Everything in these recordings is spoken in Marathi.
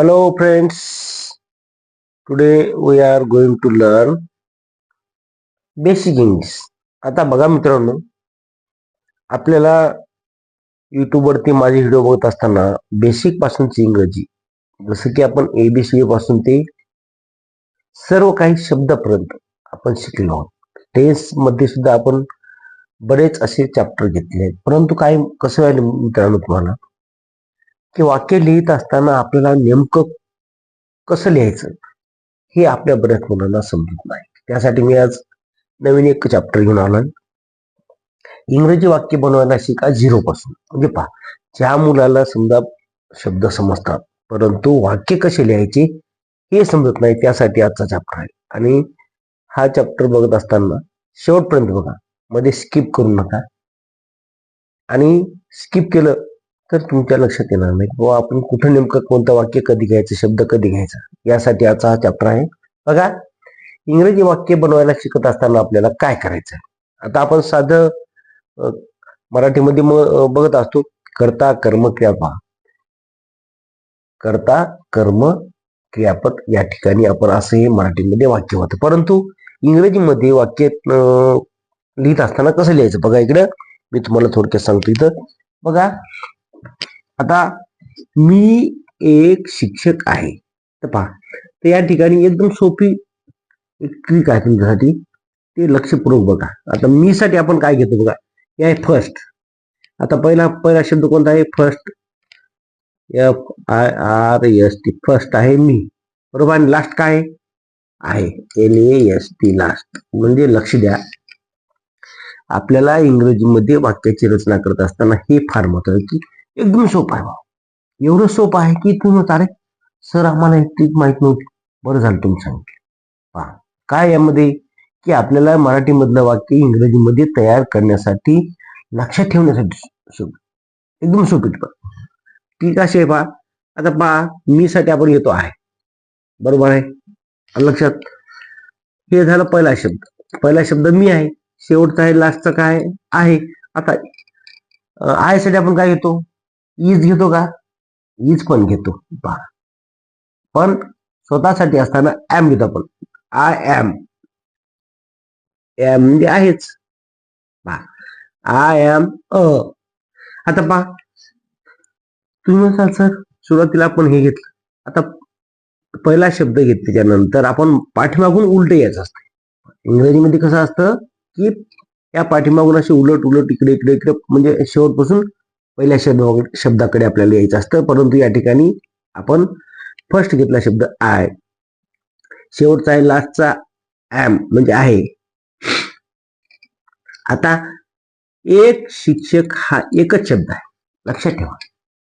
Hello friends, today we are going to learn basic English. आता बघा मित्रांनो आपल्याला यूट्यूबवरती वरती माझे व्हिडिओ बघत असताना बेसिक पासूनची इंग्रजी जसं की आपण एबीसीडी पासून ते सर्व काही शब्दापर्यंत आपण शिकलो आहोत. टेन्समध्ये सुद्धा आपण बरेच असे चॅप्टर घेतले आहेत. परंतु काय कसं व्हायला मित्रांनो तुम्हाला? की वाक्य लिहित असताना आपल्याला नेमकं कसं लिहायचं हे आपल्या बऱ्याच मुलांना समजत नाही. त्यासाठी मी आज नवीन एक चॅप्टर घेऊन आलो इंग्रजी वाक्य बनवायला शिका झिरो पासून. म्हणजे पहा ज्या मुलाला समजा शब्द समजतात परंतु वाक्य कसे लिहायचे हे समजत नाही त्यासाठी आजचा चॅप्टर आहे. आणि हा चॅप्टर बघत असताना शेवटपर्यंत बघा मध्ये स्किप करू नका. आणि स्किप केलं तर तुमच्या लक्षात येणार नाही. बाबा आपण कुठं नेमकं कोणतं वाक्य कधी घ्यायचं शब्द कधी घ्यायचा? यासाठी आजचा हा चॅप्टर आहे. बघा इंग्रजी वाक्य बनवायला शिकत असताना आपल्याला काय करायचं आता आपण साधं मराठीमध्ये बघत असतो कर्ता कर्म क्रियापा कर्ता कर्म क्रियापद या ठिकाणी आपण असं हे मराठीमध्ये वाक्य होतं परंतु इंग्रजीमध्ये वाक्य लिहित असताना कसं लिहायचं? बघा इकडं मी तुम्हाला थोडक्यात सांगतो इथं. बघा आता मी एक शिक्षक आहे. तर पहा तर या ठिकाणी एकदम सोपी एक ट्रिक आहे तुमच्यासाठी. ते लक्षपूर्वक बघा. आता मी साठी आपण काय घेतो बघा? हे आहे फर्स्ट आता पहिला पहिला शब्द कोणता आहे? First F I R S T first आहे मी. बरोबर? आणि लास्ट काय? आहे. एल एस टी लास्ट म्हणजे लक्ष द्या. आपल्याला इंग्रजीमध्ये वाक्याची रचना करत असताना हे फार महत्वाचं की एकदम सोपं आहे भाऊ. एवढं सोपं आहे की तुम्ही अरे सर आम्हाला एकटीच ट्रिक माहीत नव्हती. बरं झालं तुम्ही सांगितलं. पहा काय यामध्ये? की आपल्याला मराठीमधलं वाक्य इंग्रजीमध्ये तयार करण्यासाठी लक्षात ठेवण्यासाठी शब्द एकदम सोपी पण ती कशी आहे पहा. आता पहा मी साठी आपण येतो आहे. बरोबर आहे? लक्षात. हे झालं पहिला शब्द. पहिला शब्द मी आहे. शेवटचा आहे लास्टचा काय आहे? आता आयसाठी आपण काय घेतो ईज घेतो का? ईज पण घेतो. पहा. पण स्वतःसाठी असताना ऍम घेतो आपण. आय एम एम म्हणजे आहेच. बा आय एम अ आता पहा. तुम्ही म्हणाल सर सुरुवातीला आपण हे घेतलं. आता पहिला शब्द घेत त्याच्यानंतर आपण पाठीमागून उलट यायचं असतं. इंग्रजीमध्ये कसं असतं की या पाठीमागून असे उलट उलट इकडे इकडे इकडे म्हणजे शेवटपासून पहिल्या शब्द शब्दाकडे आपल्याला यायचं असतं. परंतु या ठिकाणी आपण फर्स्ट घेतला शब्द आय शेवटचा आहे लास्टचा ऍम म्हणजे आहे. आता एक शिक्षक हा एकच शब्द आहे. लक्षात ठेवा.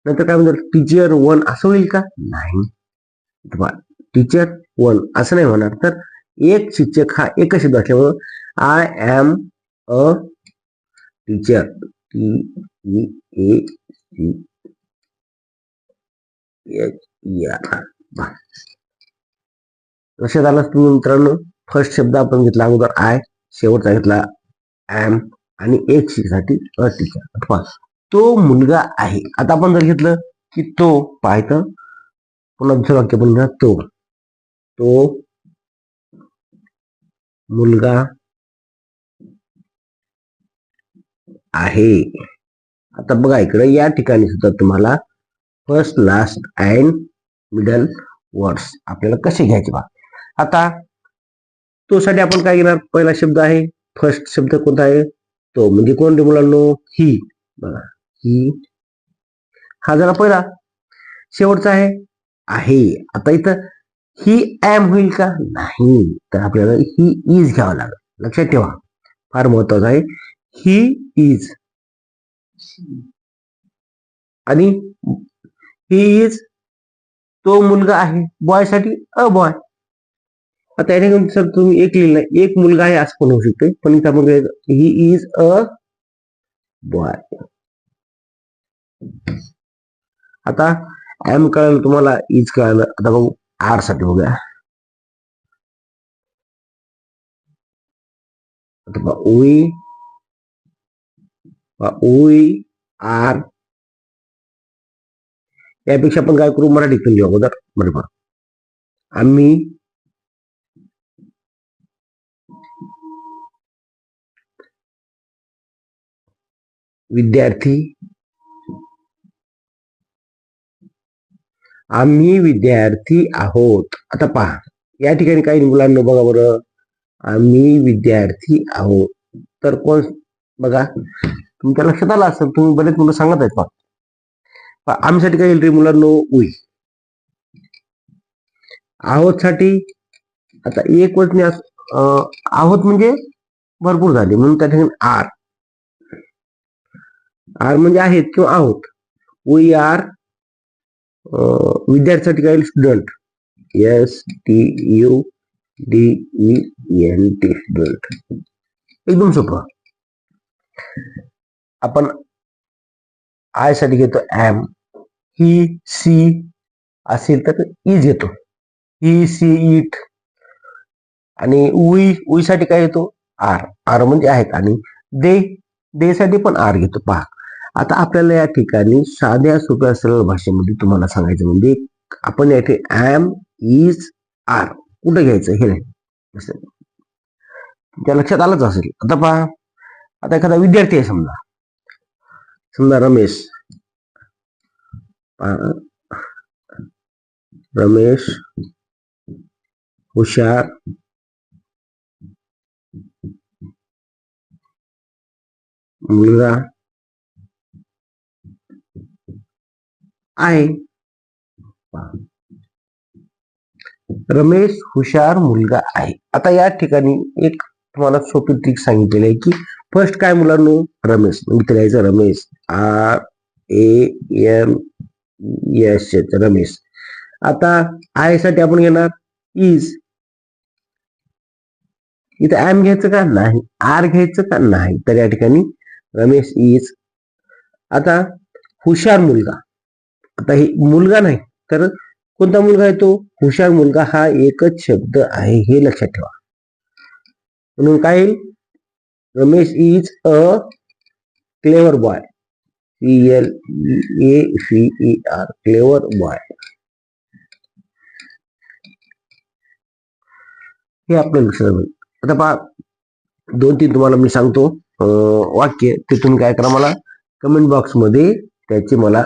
नंतर काय म्हणतात? टीचर वन असं होईल का? नाही. टीचर वन असं नाही होणार. तर एक शिक्षक हा एकच शब्द असल्यामुळं I am a teacher T A C लक्षात आलं तुम्ही मित्रांनो? फर्स्ट शब्द आपण घेतला अगोदर आय शेवटचा घेतला एम आणि एक साठी अ टीचर अथवा तो मुलगा आहे. आता आपण जर घेतलं की तो पाहायचं. पुन्हा दुसरं वाक्य पण घ्या तो. तो मुलगा आहे. आता बघा इकडे या ठिकाणी सुद्धा तुम्हाला first last and middle words आपल्याला कसे घ्यायचे बा? आता तो साठी आपण काय घेणार? पहिला शब्द आहे फर्स्ट शब्द कोणता आहे? तो म्हणजे कोण रे मुलांनो? ही बघा ही हा झाला पहिला. शेवटचा आहे आहे. आता इथं ही एम होईल का? नाही. तर आपल्याला ही इज घ्यावं लागेल. लक्षात ठेवा. फार महत्वाचं आहे. ही इज आणि ही इज तो मुलगा आहे. बॉयसाठी अ बॉय आता या सर तुम्ही एक लिहिलं नाही. एक मुलगा आहे असं पण होऊ शकते पण त्यामध्ये ही इज अ बॉय आता एम कळलं तुम्हाला इज कळलं. आता बघू आरसाठी बघूया. आता बघा, ओई आर. यापेक्षा आपण काय करू? मराठीतून लिहू अगोदर. बरोबर आम्ही विद्यार्थी. आम्ही विद्यार्थी आहोत. आता पहा या ठिकाणी काही मुलांना बघा बरं. आम्ही विद्यार्थी आहोत. तर कोण? बघा. तुमच्या लक्षात आलं असेल तुम्ही बरेच मुलं सांगत आहेत पहा आमच्यासाठी काय येईल रे मुलांनो उई आहोत साठी आता एक वचने आहोत म्हणजे भरपूर झाले. म्हणून त्या ठिकाणी आर. आर म्हणजे आहेत किंवा आहोत. वी आर विद्यार्थ्यासाठी काय student S T U D E N T student e, एकदम सोपं. आपण आयसाठी घेतो एम ही सी असेल तर इज येतो ही सी इट आणि उई उई साठी काय येतो आर आर म्हणजे आहेत आणि दे दे साठी पण आर घेतो. पहा. आता आपल्याला या ठिकाणी साध्या सोप्या सरळ भाषेमध्ये तुम्हाला सांगायचं म्हणजे आपण या ठिकाणी इज आर कुठे घ्यायचं? हे नाही. त्या लक्षात आलंच असेल. आता पहा. आता एखादा विद्यार्थी आहे समजा. समजा रमेश रमेश हुशार मुलगा आहे रमेश हुशार मुलगा आहे आता या ठिकाणी एक तुम्हाला सोपी ट्रिक सांगितलेली आहे की फर्स्ट काय मुलांनो? रमेश. म्हणजे मित्र यायचं Ramesh. R A M S Ramesh. आता आयसाठी आपण घेणार इज इथं एम घ्यायचं का? नाही. आर घ्यायचं का? नाही. तर या ठिकाणी रमेश इज आता हुशार मुलगा. आता हे मुलगा नाही तर कोणता मुलगा आहे तो? हुशार मुलगा हा एकच शब्द आहे. हे लक्षात ठेवा. म्हणून काय येईल? Ramesh is a clever boy C L A C E R clever boy हे आपलं लक्षात होईल. आता पहा दोन तीन तुम्हाला मी सांगतो वाक्य ते तुम्ही काय करा मला? कमेंट बॉक्समध्ये त्याचे मला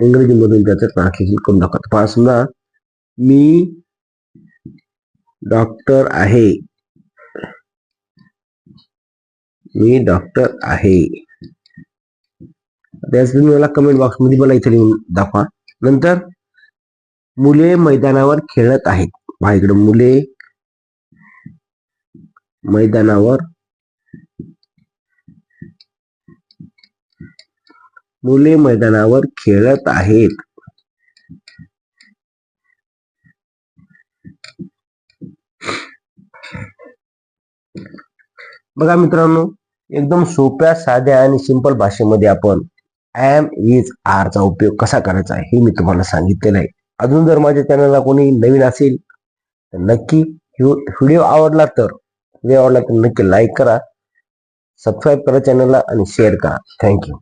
इंग्रजीमधून त्याचं ट्रान्सलेशन करून दाखवा पहा समजा मी डॉक्टर आहे. मी डॉक्टर आहे. त्याच तुम्ही मला कमेंट बॉक्समध्ये मला इथे लिहून दाखवा. नंतर मुले मैदानावर खेळत आहेत. पहा इकडे मुले मैदानावर मुले मैदानावर खेळत आहेत. बघा मित्रांनो एकदम सोप्या साध्या आणि सिंपल भाषेमध्ये आपण एम इज आर चा उपयोग कसा करायचा आहे हे मी तुम्हाला सांगितलेलं आहे. अजून जर माझ्या चॅनलला कोणी नवीन असेल तर नक्की व्हिडिओ आवडला तर व्हिडिओ आवडला तर नक्की लाईक करा सबस्क्राईब करा चॅनलला आणि शेअर करा. थँक्यू